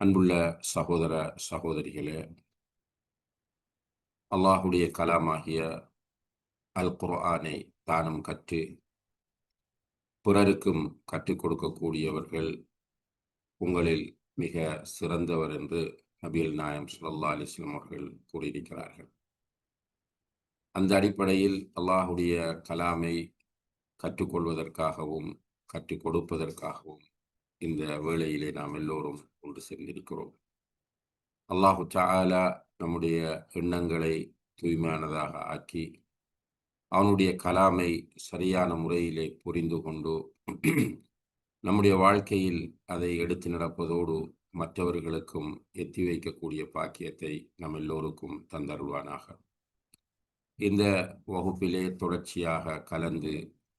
அன்புள்ள சகோதர சகோதரிகளே அல்லாஹுடைய கலாமாகிய அல் குர்ஆனை தானம் கற்று பிறருக்கும் கற்றுக் கொடுக்கக்கூடியவர்கள் உங்களில் மிக சிறந்தவர் என்று நபியல் நாயம் சுல்லா அலிஸ்லாம் அவர்கள் கூறியிருக்கிறார்கள். அந்த அடிப்படையில் அல்லாஹுடைய கலாமை கற்றுக்கொள்வதற்காகவும் கற்றுக் கொடுப்பதற்காகவும் இந்த வேளையிலே நாம் எல்லோரும் கொண்டு சென்றிருக்கிறோம். அல்லாஹு தாலா நம்முடைய எண்ணங்களை தூய்மையானதாக ஆக்கி அவனுடைய கலாமை சரியான முறையிலே புரிந்து கொண்டு நம்முடைய வாழ்க்கையில் அதை எடுத்து நடப்பதோடு மற்றவர்களுக்கும் எத்தி வைக்கக்கூடிய பாக்கியத்தை நம் எல்லோருக்கும் தந்தருள்வானாக. இந்த வகுப்பிலே தொடர்ச்சியாக கலந்து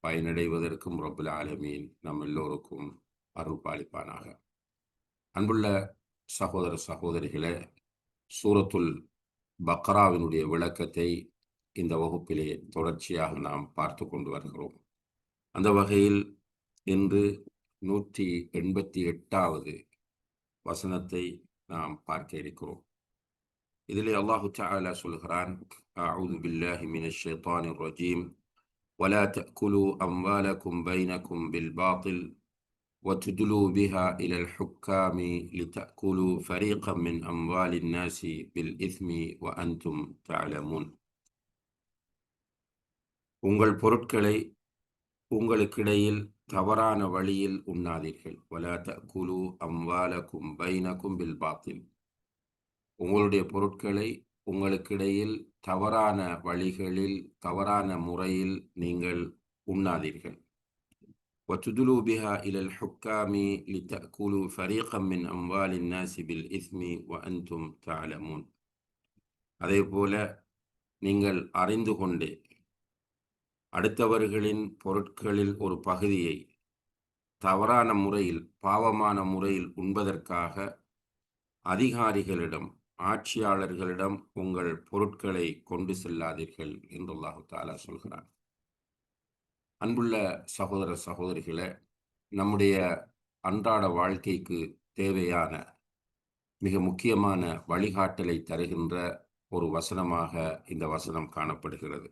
பயனடைவதற்கும் ரொபுல் ஆலமீன் நம் எல்லோருக்கும் அருள் பாலிப்பானாக. அன்புள்ள சகோதர சகோதரிகளே சூரத்துல் பக்ராவினுடைய விளக்கத்தை இந்த வகுப்பிலே தொடர்ச்சியாக நாம் பார்த்து கொண்டு வருகிறோம் அந்த வகையில் இன்று நூற்றி எண்பத்தி எட்டாவது வசனத்தை நாம் பார்க்க இருக்கிறோம் இதிலே அல்லாஹு தாலா சொல்கிறான் أعوذ بالله من الشيطان الرجيم ولا تأكلوا أموالكم بينكم بالباطل وتدلوا بها إلى الحكام لتأكلوا فريقا من أموال الناس بالإثم وأنتم تعلمون உங்கள் பொருட்களை உங்களுக்கிடையில் தவறான வழியில் உண்ணாதீர்கள் வலா தக்குலு அம்வாலக்கும் பைனக்கும் பில் பாத்தில் உங்களுடைய பொருட்களை உங்களுக்கிடையில் தவறான வழிகளில் தவறான முறையில் நீங்கள் உண்ணாதீர்கள் وتدلوا بها إلى الحكام لتأكلوا فريقا من أموال الناس بالإثم وأنتم تعلمون அதே போல நீங்கள் அறிந்து கொண்டே அடுத்தவர்களின் பொருட்களில் ஒரு பகுதியை தவறான முறையில் பாவமான முறையில் உண்பதற்காக அதிகாரிகளிடம் ஆட்சியாளர்களிடம் உங்கள் பொருட்களை கொண்டு செல்லாதீர்கள் என்று அல்லாஹு தாலா சொல்கிறான் அன்புள்ள சகோதர சகோதரிகளை நம்முடைய அன்றாட வாழ்க்கைக்கு தேவையான மிக முக்கியமான வழிகாட்டலை தருகின்ற ஒரு வசனமாக இந்த வசனம் காணப்படுகிறது.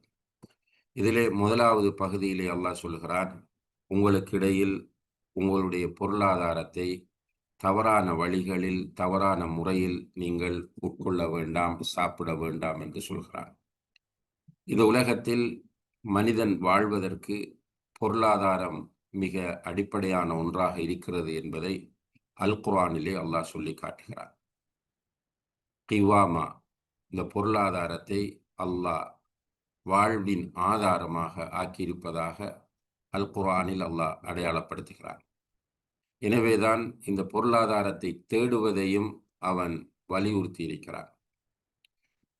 இதிலே முதலாவது பகுதியிலே அல்லாஹ் சொல்கிறான் உங்களுக்கிடையில் உங்களுடைய பொருளாதாரத்தை தவறான வழிகளில் தவறான முறையில் நீங்கள் உட்கொள்ள வேண்டாம் சாப்பிட வேண்டாம் என்று சொல்கிறான். இந்த உலகத்தில் மனிதன் வாழ்வதற்கு பொருளாதாரம் மிக அடிப்படையான ஒன்றாக இருக்கிறது என்பதை அல் குரானிலே அல்லாஹ் சொல்லி காட்டுகிறார் கிவாமா இந்த பொருளாதாரத்தை அல்லாஹ் வாழ்வின் ஆதாரமாக ஆக்கியிருப்பதாக அல் குரானில் அல்லாஹ் அடையாளப்படுத்துகிறார் எனவேதான் இந்த பொருளாதாரத்தை தேடுவதையும் அவன் வலியுறுத்தி இருக்கிறார்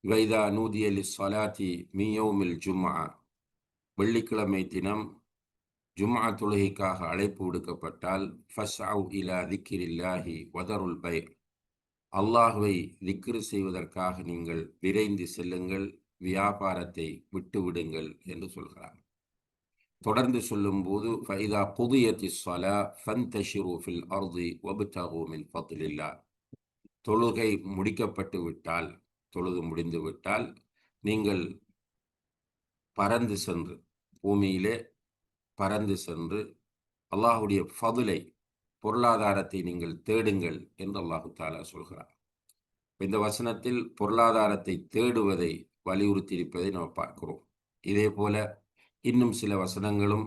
வைதா நூதியலி சலாத்தி மியோமில் ஜும்மா வெள்ளிக்கிழமை தினம் ஜும்மா தொழுகைக்காக அழைப்பு விடுக்கப்பட்டால் ஃபஸ் அவு இலா திக்கிரில்லாஹி வதருல் பை. அல்லாஹுவை திக்ரு செய்வதற்காக நீங்கள் விரைந்து செல்லுங்கள் வியாபாரத்தை விட்டுவிடுங்கள் என்று சொல்கிறார். தொடர்ந்து சொல்லும்போது ஃபைதா புதியத்தி சலா ஃபந்தஷிரு ஃபில் அர்தி வபுத்தகு மின் தொழுகை முடிக்கப்பட்டு விட்டால் தொழுது முடிந்து விட்டால் நீங்கள் பறந்து சென்று பூமியிலே பறந்து சென்று அல்லாஹுடைய ஃபதுலை பொருளாதாரத்தை நீங்கள் தேடுங்கள் என்று அல்லாஹு தாலா சொல்கிறார் இந்த வசனத்தில் பொருளாதாரத்தை தேடுவதை வலியுறுத்தியிருப்பதை நாம் பார்க்கிறோம். இதே போல இன்னும் சில வசனங்களும்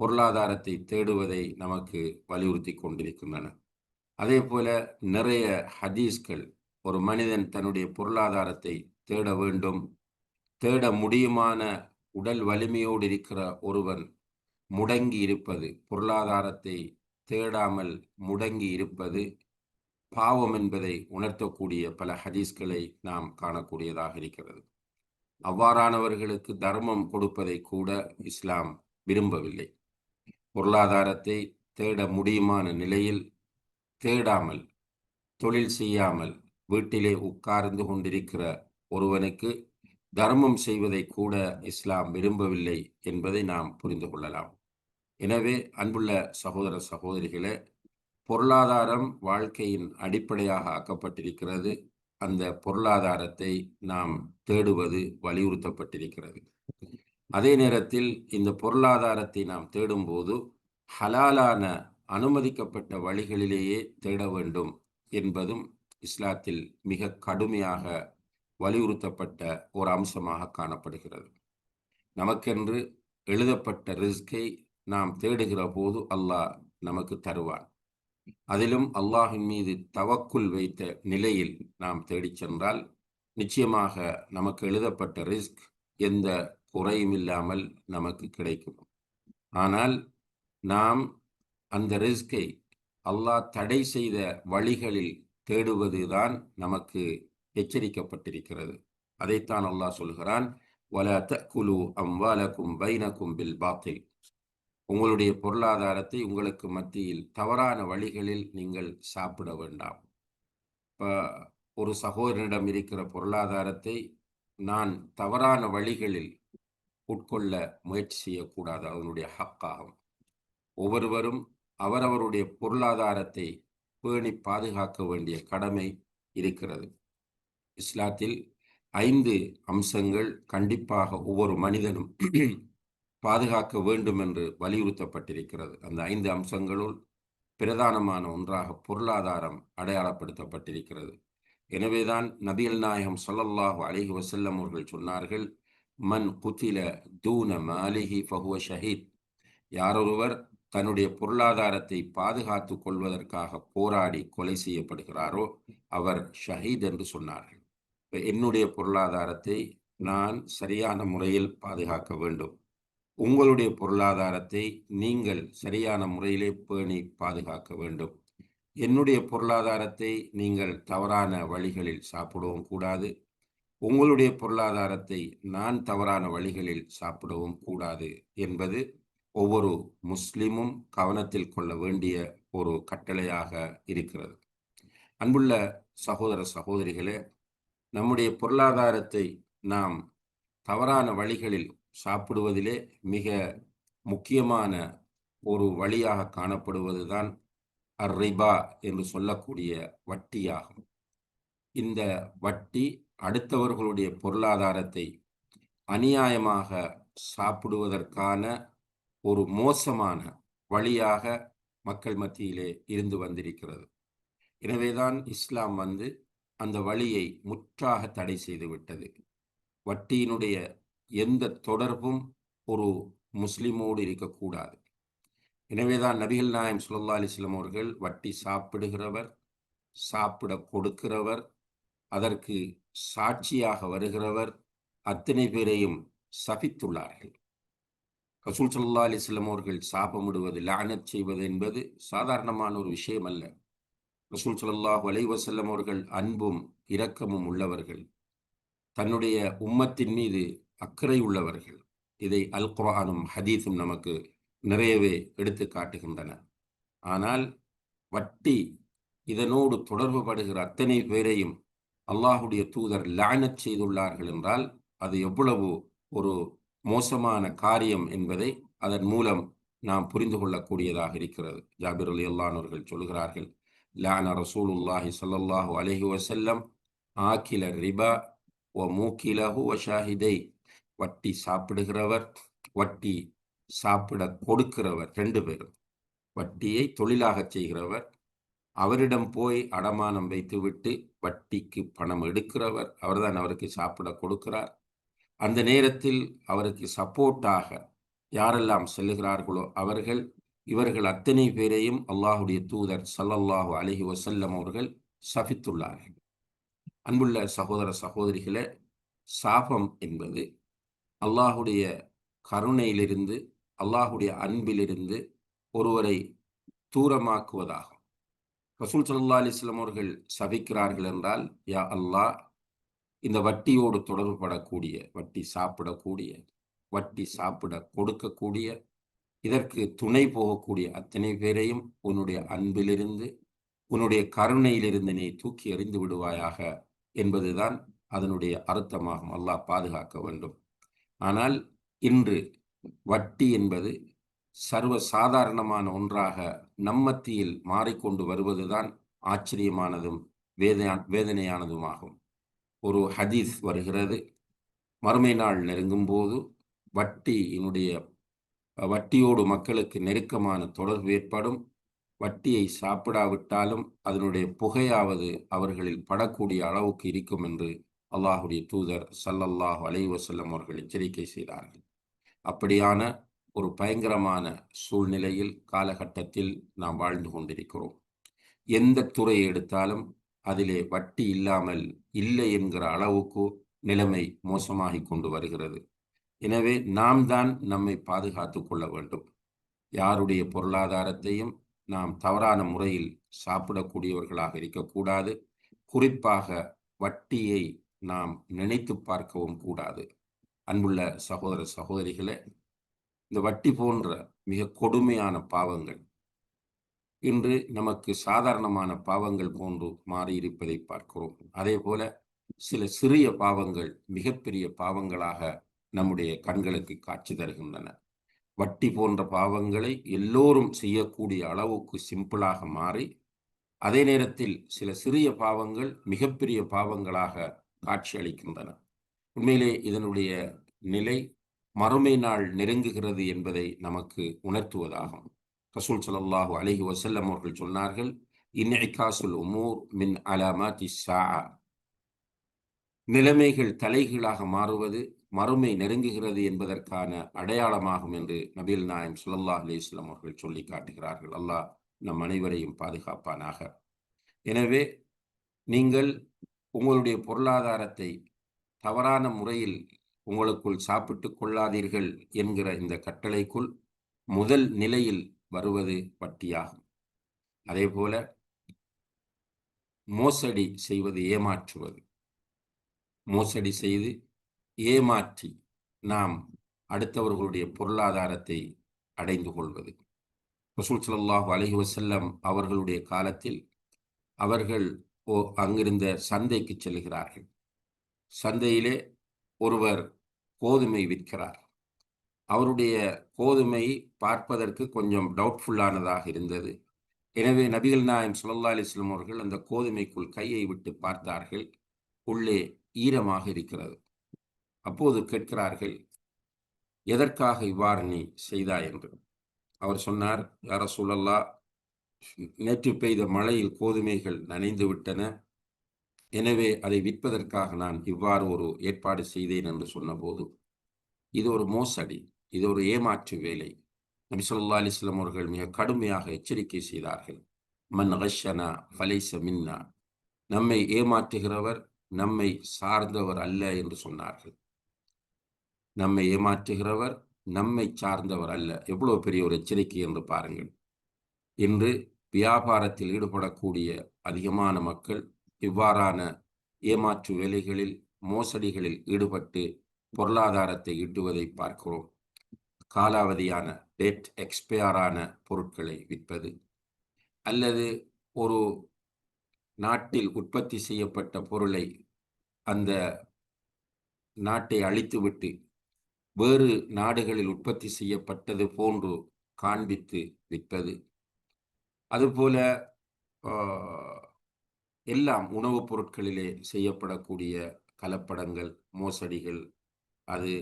பொருளாதாரத்தை தேடுவதை நமக்கு வலியுறுத்தி கொண்டிருக்கின்றன. அதே போல நிறைய ஹதீஸ்கள் ஒரு மனிதன் தன்னுடைய பொருளாதாரத்தை தேட வேண்டும் தேட முடியுமான உடல் வலிமையோடு இருக்கிற ஒருவன் முடங்கி இருப்பது பொருளாதாரத்தை தேடாமல் முடங்கி இருப்பது பாவம் என்பதை உணர்த்தக்கூடிய பல ஹதீஸ்களை நாம் காணக்கூடியதாக இருக்கிறது. அவ்வாறானவர்களுக்கு தர்மம் கொடுப்பதை கூட இஸ்லாம் விரும்பவில்லை. பொருளாதாரத்தை தேட முடியுமான நிலையில் தேடாமல் தொழில் செய்யாமல் வீட்டிலே உட்கார்ந்து கொண்டிருக்கிற ஒருவனுக்கு தர்மம் செய்வதை கூட இஸ்லாம் விரும்பவில்லை என்பதை நாம் புரிந்து கொள்ளலாம். எனவே அன்புள்ள சகோதர சகோதரிகளே பொருளாதாரம் வாழ்க்கையின் அடிப்படையாக ஆக்கப்பட்டிருக்கிறது. அந்த பொருளாதாரத்தை நாம் தேடுவது வலியுறுத்தப்பட்டிருக்கிறது. அதே நேரத்தில் இந்த பொருளாதாரத்தை நாம் தேடும்போது ஹலாலான அனுமதிக்கப்பட்ட வழிகளிலேயே தேட வேண்டும் என்பதும் இஸ்லாத்தில் மிக கடுமையாக வலியுறுத்தப்பட்ட ஒரு அம்சமாக காணப்படுகிறது. நமக்கென்று எழுதப்பட்ட ரிஸ்கை நாம் தேடுகிற போது அல்லாஹ் நமக்கு தருவான். அதிலும் அல்லாஹின் மீது தவக்குள் வைத்த நிலையில் நாம் தேடிச் சென்றால் நிச்சயமாக நமக்கு எழுதப்பட்ட ரிஸ்க் எந்த குறையும் இல்லாமல் நமக்கு கிடைக்கும். ஆனால் நாம் அந்த ரிஸ்கை அல்லாஹ் தடை செய்த வழிகளில் தேடுவதுதான் நமக்கு எச்சரிக்கப்பட்டிருக்கிறது. அதைத்தான் அல்லாஹ் சொல்கிறான் வல தக்குலு அம்வாலக்கும் பைனக்கும் பில் பாத்தில். உங்களுடைய பொருளாதாரத்தை உங்களுக்கு மத்தியில் தவறான வழிகளில் நீங்கள் சாப்பிட வேண்டாம். இப்போ ஒரு சகோதரனிடம் இருக்கிற பொருளாதாரத்தை நான் தவறான வழிகளில் உட்கொள்ள முயற்சி செய்யக்கூடாது அவனுடைய ஹக்காகும். ஒவ்வொருவரும் அவரவருடைய பொருளாதாரத்தை பேணி பாதுகாக்க வேண்டிய கடமை இருக்கிறது. இஸ்லாத்தில் ஐந்து அம்சங்கள் கண்டிப்பாக ஒவ்வொரு மனிதனும் பாதுகாக்க வேண்டும் என்று வலியுறுத்தப்பட்டிருக்கிறது. அந்த ஐந்து அம்சங்களுள் பிரதானமான ஒன்றாக பொருளாதாரம் அடையாளப்படுத்தப்பட்டிருக்கிறது. எனவேதான் நபியல் நாயகம் சொல்லல்லாஹு அலிஹி வசல்லம் அவர்கள் சொன்னார்கள் மன் குத்தில தூன மாலிஹி ஃபஹுவ ஷஹீத். யாரொருவர் தன்னுடைய பொருளாதாரத்தை பாதுகாத்து கொள்வதற்காக போராடி கொலை செய்யப்படுகிறாரோ அவர் ஷஹீத் என்று சொன்னார்கள். என்னுடைய பொருளாதாரத்தை நான் சரியான முறையில் பாதுகாக்க வேண்டும். உங்களுடைய பொருளாதாரத்தை நீங்கள் சரியான முறையிலே பேணி பாதுகாக்க வேண்டும். என்னுடைய பொருளாதாரத்தை நீங்கள் தவறான வழிகளில் சாப்பிடவும் கூடாது. உங்களுடைய பொருளாதாரத்தை நான் தவறான வழிகளில் சாப்பிடவும் கூடாது என்பது ஒவ்வொரு முஸ்லிமும் கவனத்தில் கொள்ள வேண்டிய ஒரு கட்டளையாக இருக்கிறது. அன்புள்ள சகோதர சகோதரிகளே நம்முடைய பொருளாதாரத்தை நாம் தவறான வழிகளில் சாப்பிடுவதிலே மிக முக்கியமான ஒரு வழியாக காணப்படுவதுதான் அர்ரிபா என்று சொல்லக்கூடிய வட்டியாகும். இந்த வட்டி அடுத்தவர்களுடைய பொருளாதாரத்தை அநியாயமாக சாப்பிடுவதற்கான ஒரு மோசமான வழியாக மக்கள் மத்தியிலே இருந்து வந்திருக்கிறது. எனவேதான் இஸ்லாம் வந்து அந்த வழியை முற்றாக தடை செய்துவிட்டது வட்டியினுடைய எந்த தொடர்பும் ஒரு முஸ்லிமோடு இருக்கக்கூடாது. எனவேதான் நபிகள் நாயம் சுல்லா அலிஸ்லாம் அவர்கள் வட்டி சாப்பிடுகிறவர் சாப்பிட கொடுக்கிறவர் அதற்கு சாட்சியாக வருகிறவர் அத்தனை பேரையும் சபித்துள்ளார்கள். ரசூல் சல்லா அலிஸ்லாம் அவர்கள் சாபமிடுவது லானத் செய்வது என்பது சாதாரணமான ஒரு விஷயம் அல்ல ரசூல் சல்லாஹூ அலைவசல்லம் அவர்கள் அன்பும் இரக்கமும் உள்ளவர்கள். தன்னுடைய உம்மத்தின் மீது அக்கறை உள்ளவர்கள். இதை அல் குரானும் ஹதீஸும் நமக்கு நிறையவே எடுத்து காட்டுகின்றன. ஆனால் வட்டி இதனோடு தொடர்பு படுகிற அத்தனை பேரையும் அல்லாஹுடைய தூதர் லானச் செய்துள்ளார்கள் என்றால் அது எவ்வளவு ஒரு மோசமான காரியம் என்பதை அதன் மூலம் நாம் புரிந்து கொள்ளக்கூடியதாக இருக்கிறது. ஜாபிர் அலி அல்லானவர்கள் சொல்கிறார்கள் லான ரசூலுல்லாஹி சல்லாஹூ அலஹி வசல்லம் ஆக்கில ரிபா ஒ மூக்கிலஹு ஒ ஷாஹிதை வட்டி சாப்பிடுகிறவர் வட்டி சாப்பிட கொடுக்கிறவர் ரெண்டு பேரும் வட்டியை தொழிலாக செய்கிறவர் அவரிடம் போய் அடமானம் வைத்துவிட்டு வட்டிக்கு பணம் எடுக்கிறவர் அவர்தான் அவருக்கு சாப்பிட கொடுக்கிறார் அந்த நேரத்தில் அவருக்கு சப்போர்ட்டாக யாரெல்லாம் செல்லுகிறார்களோ அவர்கள் இவர்கள் அத்தனை பேரையும் அல்லாஹுடைய தூதர் சல்லல்லாஹு அலஹி வசல்லம் அவர்கள் சபித்துள்ளார்கள். அன்புள்ள சகோதர சகோதரிகளே சாபம் என்பது அல்லாஹுடைய கருணையிலிருந்து அல்லாஹுடைய அன்பிலிருந்து ஒருவரை தூரமாக்குவதாகும். ரசூல் சல்லா அலிஸ்லாம் அவர்கள் சபிக்கிறார்கள் என்றால் யா அல்லாஹ் இந்த வட்டியோடு தொடர்புபடக்கூடிய வட்டி சாப்பிடக்கூடிய வட்டி சாப்பிட கொடுக்கக்கூடிய இதற்கு துணை போகக்கூடிய அத்தனை பேரையும் உன்னுடைய அன்பிலிருந்து உன்னுடைய கருணையிலிருந்து நீ தூக்கி எறிந்து விடுவாயாக என்பதுதான் அதனுடைய அர்த்தமாகும். அல்லாஹ் பாதுகாக்க வேண்டும். ஆனால் இன்று வட்டி என்பது சர்வ சாதாரணமான ஒன்றாக நம்மத்தியில் மாறிக்கொண்டு வருவதுதான் ஆச்சரியமானதும் வேதனை வேதனையானதுமாகும். ஒரு ஹதீஸ் வருகிறது. மறுமை நாள் நெருங்கும் போது வட்டியினுடைய வட்டியோடு மக்களுக்கு நெருக்கமான தொடர்பு ஏற்படும். வட்டியை சாப்பிடாவிட்டாலும் அதனுடைய புகையாவது அவர்களில் படக்கூடிய அளவுக்கு இருக்கும் என்று அல்லாஹுடைய தூதர் சல்லல்லாஹ் அலைவசல்லம் அவர்கள் எச்சரிக்கை செய்தார்கள். அப்படியான ஒரு பயங்கரமான சூழ்நிலையில் காலகட்டத்தில் நாம் வாழ்ந்து கொண்டிருக்கிறோம். எந்த துறையை எடுத்தாலும் அதிலே வட்டி இல்லாமல் இல்லை என்கிற அளவுக்கு நிலைமை மோசமாகி கொண்டு வருகிறது. எனவே நாம் தான் நம்மை பாதுகாத்து கொள்ள வேண்டும். யாருடைய பொருளாதாரத்தையும் நாம் தவறான முறையில் சாப்பிடக்கூடியவர்களாக இருக்கக்கூடாது. குறிப்பாக வட்டியை நாம் நினைத்து பார்க்கவும் கூடாது. அன்புள்ள சகோதர சகோதரிகளே இந்த வட்டி போன்ற மிக கொடுமையான பாவங்கள் இன்று நமக்கு சாதாரணமான பாவங்கள் போன்று மாறியிருப்பதை பார்க்கிறோம். அதே போல சில சிறிய பாவங்கள் மிகப்பெரிய பாவங்களாக நம்முடைய கண்களுக்கு காட்சி தருகின்றன. வட்டி போன்ற பாவங்களை எல்லோரும் செய்யக்கூடிய அளவுக்கு சிம்பிளாக மாறி அதே நேரத்தில் சில சிறிய பாவங்கள் மிகப்பெரிய பாவங்களாக காட்சி அளிக்கின்றன. உண்மையிலே இதனுடைய நிலை மறுமை நாள் நெருங்குகிறது என்பதை நமக்கு உணர்த்துவதாகும். ரசூல் சலல்லாஹு அலஹி வசல்லம் அவர்கள் சொன்னார்கள் இன்ஐகாசுல் உமூர் மின் அலாமா சா நிலைமைகள் தலைகீழாக மாறுவது மறுமை நெருங்குகிறது என்பதற்கான அடையாளமாகும் என்று நபீல் நாயம் சுல்லா அலிஸ்லாம் அவர்கள் சொல்லி காட்டுகிறார்கள். அல்லாஹ் நம் அனைவரையும் பாதுகாப்பானாக. எனவே நீங்கள் உங்களுடைய பொருளாதாரத்தை தவறான முறையில் உங்களுக்குள் சாப்பிட்டு கொள்ளாதீர்கள் என்கிற இந்த கட்டளைக்குள் முதல் நிலையில் வருவது வட்டியாகும். அதே போல மோசடி செய்வது ஏமாற்றுவது. மோசடி செய்து ஏமாற்றி நாம் அடுத்தவர்களுடைய பொருளாதாரத்தை அடைந்து கொள்வது. ரசூல் சல்லாஹூ அலஹி வசல்லம் அவர்களுடைய காலத்தில் அவர்கள் ஓ அங்கிருந்த சந்தைக்கு செல்கிறார்கள். சந்தையிலே ஒருவர் கோதுமை விற்கிறார். அவருடைய கோதுமை பார்ப்பதற்கு கொஞ்சம் டவுட்ஃபுல்லானதாக இருந்தது. எனவே நபிகள் நாயம் சுல்லா அலிஸ்லம் அவர்கள் அந்த கோதுமைக்குள் கையை விட்டு பார்த்தார்கள். உள்ளே ஈரமாக இருக்கிறது. அப்போது கேட்கிறார்கள் எதற்காக இவ்வாறு நீ செய்தாய் என்று. அவர் சொன்னார் யார சூழல்லா நேற்று பெய்த மழையில் கோதுமைகள் நனைந்து விட்டன. எனவே அதை விற்பதற்காக நான் இவ்வாறு ஒரு ஏற்பாடு செய்தேன் என்று சொன்னபோது இது ஒரு மோசடி இது ஒரு ஏமாற்று வேலை. நபி சொல்லா அலிஸ்லாம் அவர்கள் மிக கடுமையாக எச்சரிக்கை செய்தார்கள் மன் ஹஷனா ஃபலைச மின்னா. நம்மை ஏமாற்றுகிறவர் நம்மை சார்ந்தவர் அல்ல என்று சொன்னார்கள். நம்மை ஏமாற்றுகிறவர் நம்மை சார்ந்தவர் அல்ல. எவ்வளவு பெரிய ஒரு எச்சரிக்கை என்று பாருங்கள். இன்று வியாபாரத்தில் ஈடுபடக்கூடிய அதிகமான மக்கள் இவ்வாறான ஏமாற்று வேலைகளில் மோசடிகளில் ஈடுபட்டு பொருளாதாரத்தை ஈட்டுவதை பார்க்கிறோம். காலாவதியான டேட் எக்ஸ்பயரான பொருட்களை விற்பது அல்லது ஒரு நாட்டில் உற்பத்தி செய்யப்பட்ட பொருளை அந்த நாட்டை அழித்துவிட்டு வேறு நாடுகளில் உற்பத்தி செய்யப்பட்டது போன்று காண்பித்து விற்பது அதுபோல எல்லாம் உணவுப் பொருட்களிலே செய்யப்படக்கூடிய கலப்படங்கள் மோசடிகள் அது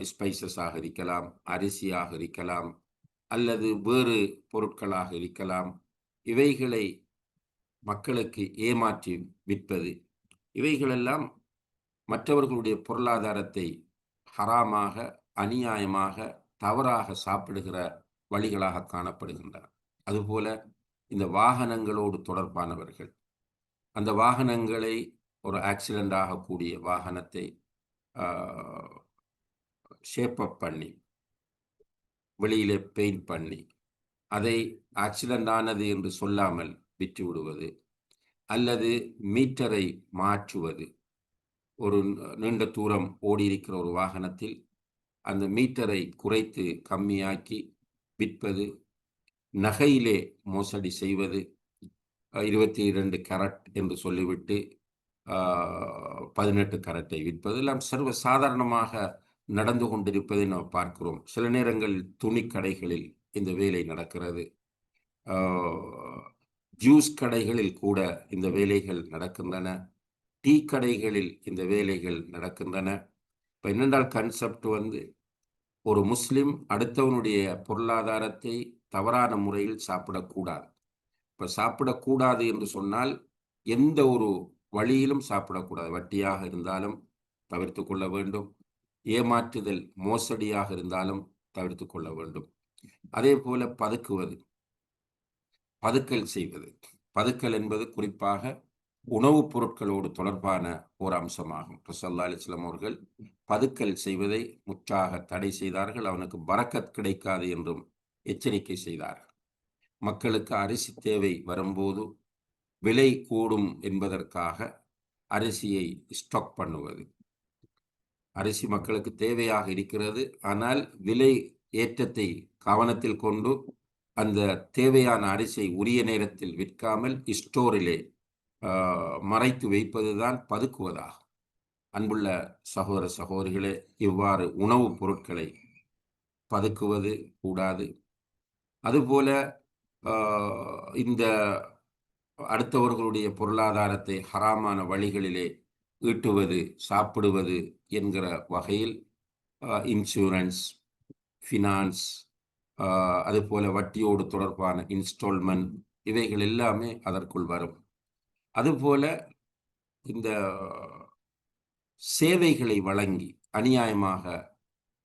ஸ்பைசஸாக இருக்கலாம் அரிசியாக இருக்கலாம் அல்லது வேறு பொருட்களாக இருக்கலாம். இவைகளை மக்களுக்கு ஏமாற்றி விற்பது இவைகளெல்லாம் மற்றவர்களுடைய பொருளாதாரத்தை ஹராமாக அநியாயமாக தவறாக சாப்பிடுகிற வழிகளாக காணப்படுகின்றன. அதுபோல இந்த வாகனங்களோடு தொடர்பானவர்கள். அந்த வாகனங்களை ஒரு ஆக்சிடெண்ட் ஆகக்கூடிய வாகனத்தை ஷேப்பப் பண்ணி வெளியிலே பெயிண்ட் பண்ணி அதை ஆக்சிடெண்ட் ஆனது என்று சொல்லாமல் விற்று விடுவது அல்லது மீட்டரை மாற்றுவது ஒரு நீண்ட தூரம் ஓடியிருக்கிற ஒரு வாகனத்தில் அந்த மீட்டரை குறைத்து கம்மியாக்கி விற்பது நகையிலே மோசடி செய்வது இருபத்தி இரண்டு கரட் என்று சொல்லிவிட்டு பதினெட்டு கரட்டை விற்பது எல்லாம் சர்வ சாதாரணமாக நடந்து கொண்டிருப்பதை நாம் பார்க்கிறோம். சில நேரங்களில் துணி கடைகளில் இந்த வேலை நடக்கிறது. ஜூஸ் கடைகளில் கூட இந்த வேலைகள் நடக்கின்றன. டீ கடைகளில் இந்த வேலைகள் நடக்கின்றன. இப்போ என்னென்றால் கன்செப்ட் வந்து ஒரு முஸ்லீம் அடுத்தவனுடைய பொருளாதாரத்தை தவறான முறையில் சாப்பிடக்கூடாது. இப்போ சாப்பிடக்கூடாது என்று சொன்னால் எந்த ஒரு வழியிலும் சாப்பிடக்கூடாது. வட்டியாக இருந்தாலும் தவிர்த்து கொள்ள வேண்டும். ஏமாற்றுதல் மோசடியாக இருந்தாலும் தவிர்த்து கொள்ள வேண்டும். அதே போல பதுக்குவது பதுக்கல் செய்வது. பதுக்கல் என்பது குறிப்பாக உணவுப் பொருட்களோடு தொடர்பான ஒரு அம்சமாகும். ரசல்லா அலிஸ்லாம் அவர்கள் பதுக்கல் செய்வதை முற்றாக தடை செய்தார்கள். அவனுக்கு பறக்கத் கிடைக்காது என்றும் எச்சரிக்கை செய்தார்கள். மக்களுக்கு அரிசி தேவை வரும்போது விலை கூடும் என்பதற்காக அரிசியை ஸ்டாக் பண்ணுவது. அரிசி மக்களுக்கு தேவையாக இருக்கிறது. ஆனால் விலை ஏற்றத்தை கவனத்தில் கொண்டு அந்த தேவையான அரிசியை உரிய நேரத்தில் விற்காமல் ஸ்டோரிலே மறைத்து வைப்பதுதான் பதுக்குவதாகும். அன்புள்ள சகோதர சகோதரிகளே இவ்வாறு உணவுப் பொருட்களை பதுக்குவது கூடாது. அதுபோல இந்த அடுத்தவர்களுடைய பொருளாதாரத்தை ஹராமான வழிகளிலே ஈட்டுவது சாப்பிடுவது என்கிற வகையில் இன்சூரன்ஸ் ஃபினான்ஸ் அதுபோல வட்டியோடு தொடர்பான இன்ஸ்டால்மெண்ட் இவைகள் எல்லாமே அதற்குள் வரும். அதுபோல இந்த சேவைகளை வழங்கி அநியாயமாக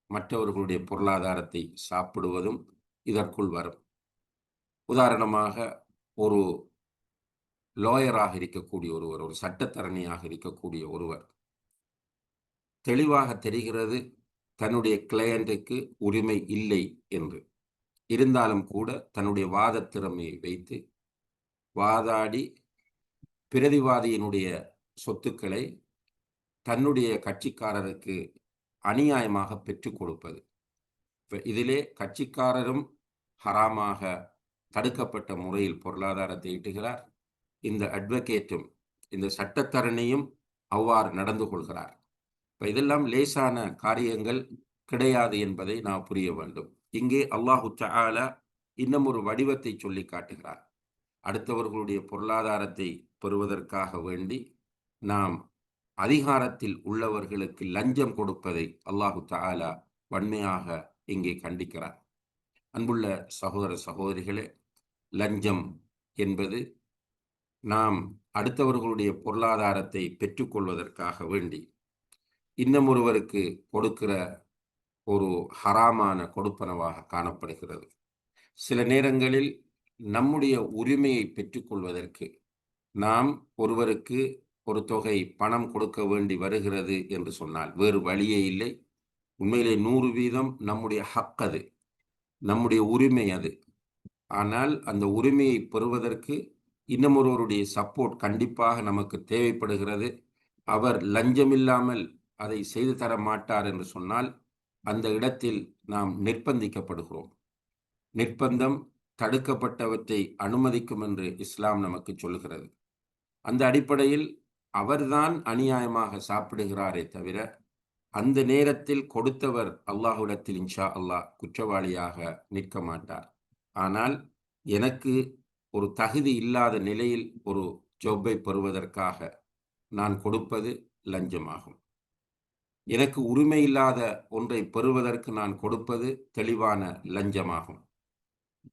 மற்றவர்களுடைய பொருளாதாரத்தை சாப்பிடுவதும் இதற்குள் வரும். உதாரணமாக ஒரு லாயராக இருக்கக்கூடிய ஒருவர் ஒரு சட்டத்தரணியாக இருக்கக்கூடிய ஒருவர் தெளிவாக தெரிகிறது தன்னுடைய கிளையண்ட்டுக்கு உரிமை இல்லை என்று. இருந்தாலும் கூட தன்னுடைய வாத திறமையை வைத்து வாதாடி பிரதிவாதியினுடைய சொத்துக்களை தன்னுடைய கட்சிக்காரருக்கு அநியாயமாக பெற்றுக் கொடுப்பது. இதிலே கட்சிக்காரரும் ஹராமாக தடுக்கப்பட்ட முறையில் பொருளாதாரத்தை ஈட்டுகிறார். இந்த அட்வொகேட்டும் இந்த சட்டத்தரணியும் அவ்வாறு நடந்து கொள்கிறார். இப்போ இதெல்லாம் லேசான காரியங்கள் கிடையாது என்பதை நான் புரிய வேண்டும். இங்கே அல்லாஹு சஹால இன்னும் ஒரு வடிவத்தை சொல்லி காட்டுகிறார். அடுத்தவர்களுடைய பொருளாதாரத்தை பெறுவதற்காக வேண்டி நாம் அதிகாரத்தில் உள்ளவர்களுக்கு லஞ்சம் கொடுப்பதை அல்லாஹு தாலா வன்மையாக இங்கே கண்டிக்கிறார். அன்புள்ள சகோதர சகோதரிகளே லஞ்சம் என்பது நாம் அடுத்தவர்களுடைய பொருளாதாரத்தை பெற்றுக்கொள்வதற்காக வேண்டி இன்னும் ஒருவருக்கு கொடுக்கிற ஒரு ஹராமான கொடுப்பனவாக காணப்படுகிறது. சில நேரங்களில் நம்முடைய உரிமையை பெற்றுக்கொள்வதற்கு நாம் ஒருவருக்கு ஒரு தொகை பணம் கொடுக்க வேண்டி வருகிறது என்று சொன்னால் வேறு வழியே இல்லை. உண்மையிலே நூறு வீதம் நம்முடைய ஹக் அது நம்முடைய உரிமை அது. ஆனால் அந்த உரிமையை பெறுவதற்கு இன்னும் ஒருவருடைய சப்போர்ட் கண்டிப்பாக நமக்கு தேவைப்படுகிறது. அவர் லஞ்சமில்லாமல் அதை செய்து தர மாட்டார் என்று சொன்னால் அந்த இடத்தில் நாம் நிர்பந்திக்கப்படுகிறோம். நிர்பந்தம் தடுக்கப்பட்டவற்றை அனுமதிக்கும் என்று இஸ்லாம் நமக்கு சொல்கிறது அந்த அடிப்படையில் அவர்தான் அநியாயமாக சாப்பிடுகிறாரே தவிர அந்த நேரத்தில் கொடுத்தவர் அல்லாஹுடத்தில் இன்ஷா அல்லாஹ் குற்றவாளியாக நிற்க மாட்டார். ஆனால் எனக்கு ஒரு தகுதி இல்லாத நிலையில் ஒரு ஜொப்பை பெறுவதற்காக நான் கொடுப்பது லஞ்சமாகும். எனக்கு உரிமை இல்லாத ஒன்றை பெறுவதற்கு நான் கொடுப்பது தெளிவான லஞ்சமாகும்.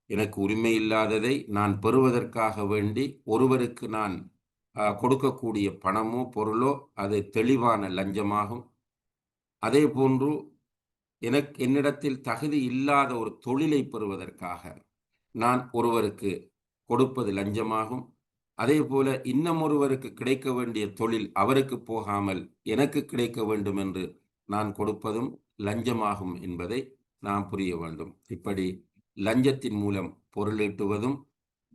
எனக்கு உரிமை இல்லாததை நான் பெறுவதற்காக வேண்டி ஒருவருக்கு நான் கொடுக்கக்கூடிய பணமோ பொருளோ அது தெளிவான லஞ்சமாகும். அதே போன்று எனக்கு என்னிடத்தில் தகுதி இல்லாத ஒரு தொழிலை பெறுவதற்காக நான் ஒருவருக்கு கொடுப்பது லஞ்சமாகும். அதே போல இன்னமொருவருக்கு கிடைக்க வேண்டிய தொழில் அவருக்கு போகாமல் எனக்கு கிடைக்க வேண்டும் என்று நான் கொடுப்பதும் லஞ்சமாகும் என்பதை நாம் புரிய வேண்டும். இப்படி லஞ்சத்தின் மூலம் பொருளீட்டுவதும்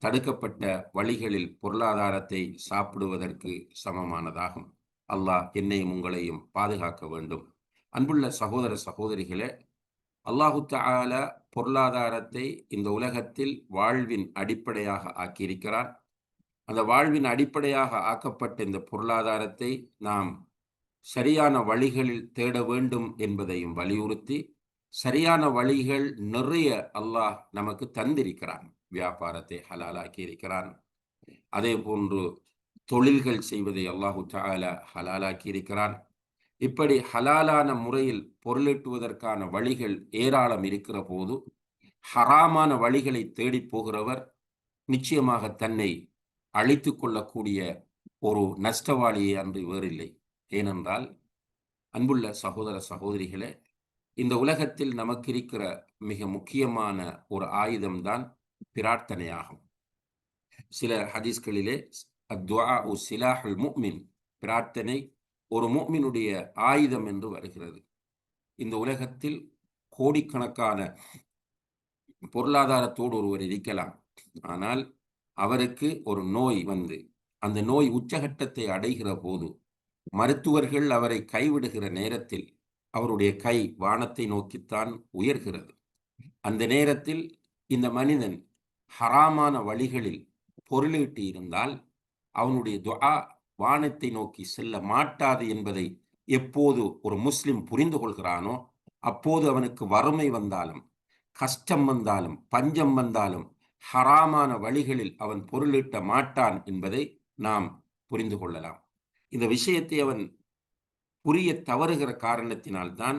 தடுக்கப்பட்ட வழிகளில் பொருளாதாரத்தை சாப்பிடுவதற்கு சமமானதாகும். அல்லாஹ் என்னையும் உங்களையும் பாதுகாக்க வேண்டும். அன்புள்ள சகோதர சகோதரிகளே அல்லாஹு தால பொருளாதாரத்தை இந்த உலகத்தில் வாழ்வின் அடிப்படையாக ஆக்கியிருக்கிறார் அந்த வாழ்வின் அடிப்படையாக ஆக்கப்பட்ட இந்த பொருளாதாரத்தை நாம் சரியான வழிகளில் தேட வேண்டும் என்பதையும் வலியுறுத்தி சரியான வழிகள் நிறைய அல்லாஹ் நமக்கு தந்திருக்கிறான். வியாபாரத்தை ஹலாலாக்கி இருக்கிறான். அதே போன்று தொழில்கள் செய்வதை அல்லாஹு தாலா ஹலாலாக்கி இருக்கிறான். இப்படி ஹலாலான முறையில் பொருளீட்டுவதற்கான வழிகள் ஏராளம் இருக்கிற போது ஹராமான வழிகளை தேடி போகிறவர் நிச்சயமாக தன்னை அழித்து கொள்ளக்கூடிய ஒரு நஷ்டவாளியை அன்று வேறில்லை. ஏனென்றால் அன்புள்ள சகோதர சகோதரிகளே இந்த உலகத்தில் நமக்கு இருக்கிற மிக முக்கியமான ஒரு ஆயுதம்தான் பிரார்த்தனையாகும். சில ஹதீஸ்களிலே அத்வா சிலாஹுல் முக்மின் பிரார்த்தனை ஒரு முக்மினுடைய ஆயுதம் என்று வருகிறது. இந்த உலகத்தில் கோடிக்கணக்கான பொருளாதாரத்தோடு ஒருவர் இருக்கலாம். ஆனால் அவருக்கு ஒரு நோய் வந்து அந்த நோய் உச்சகட்டத்தை அடைகிற போது மருத்துவர்கள் அவரை கைவிடுகிற நேரத்தில் அவருடைய கை வானத்தை நோக்கித்தான் உயர்கிறது. அந்த நேரத்தில் இந்த மனிதன் ஹராமான வழிகளில் பொருளீட்டி இருந்தால் அவனுடைய துஆ வானத்தை நோக்கி செல்ல மாட்டாது என்பதை எப்போது ஒரு முஸ்லிம் புரிந்து கொள்கிறானோ அப்போது அவனுக்கு வறுமை வந்தாலும் கஷ்டம் வந்தாலும் பஞ்சம் வந்தாலும் ஹராமான வழிகளில் அவன் பொருளீட்ட மாட்டான் என்பதை நாம் புரிந்து கொள்ளலாம். இந்த விஷயத்தை அவன் புரிய தவறுகிற காரணத்தினால்தான்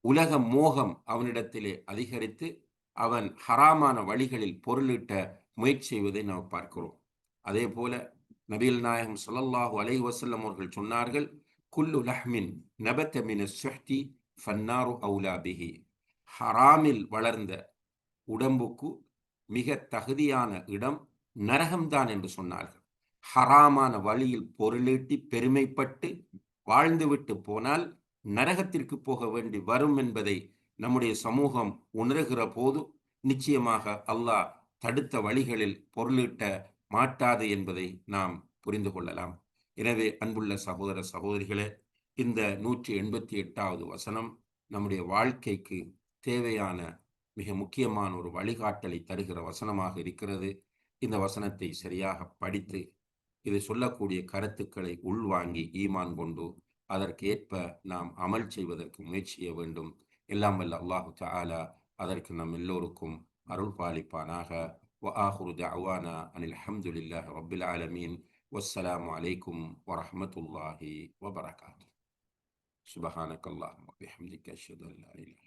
உலக மோகம் அவனிடத்திலே அதிகரித்து அவன் ஹராமான வழிகளில் பொருளிட்ட முயற்சி செய்வதை நாம் பார்க்கிறோம். அதே போல நபீல் நாயகம் சொல்லல்லாஹு அலை வசல்லம் அவர்கள் சொன்னார்கள் குல்லு லஹ்மின் நபத்தமின சுஹ்தி ஃபன்னாரு அவுலாபிஹி ஹராமில் வளர்ந்த உடம்புக்கு மிக தகுதியான இடம் நரகம்தான் என்று சொன்னார்கள். ஹராமான வழியில் பொருளீட்டி பெருமைப்பட்டு வாழ்ந்துவிட்டு போனால் நரகத்திற்கு போக வேண்டி வரும் என்பதை நம்முடைய சமூகம் உணர்கிற போது நிச்சயமாக அல்லாஹ் தடுத்த வழிகளில் பொருளீட்ட மாட்டாது என்பதை நாம் புரிந்து கொள்ளலாம். எனவே அன்புள்ள சகோதர சகோதரிகளே இந்த நூற்றி எண்பத்தி எட்டாவது வசனம் நம்முடைய வாழ்க்கைக்கு தேவையான மிக முக்கியமான ஒரு வழிகாட்டலை தருகிற வசனமாக இருக்கிறது. இந்த வசனத்தை சரியாக படித்து இது சொல்லக்கூடிய கருத்துக்களை உள்வாங்கி ஈமான் கொண்டு அதற்கேற்ப நாம் அமல் செய்வதற்கு முயற்சிய வேண்டும். எல்லாம் வல்ல அல்லாஹு தாலா அதற்கு நம் எல்லோருக்கும் அருள் பாலிப்பானாக وآخر دعوانا أن الحمد لله رب العالمين والسلام عليكم ورحمة الله وبركاته سبحانك اللهم وبحمدك أشهد أن لا إله إلا أنت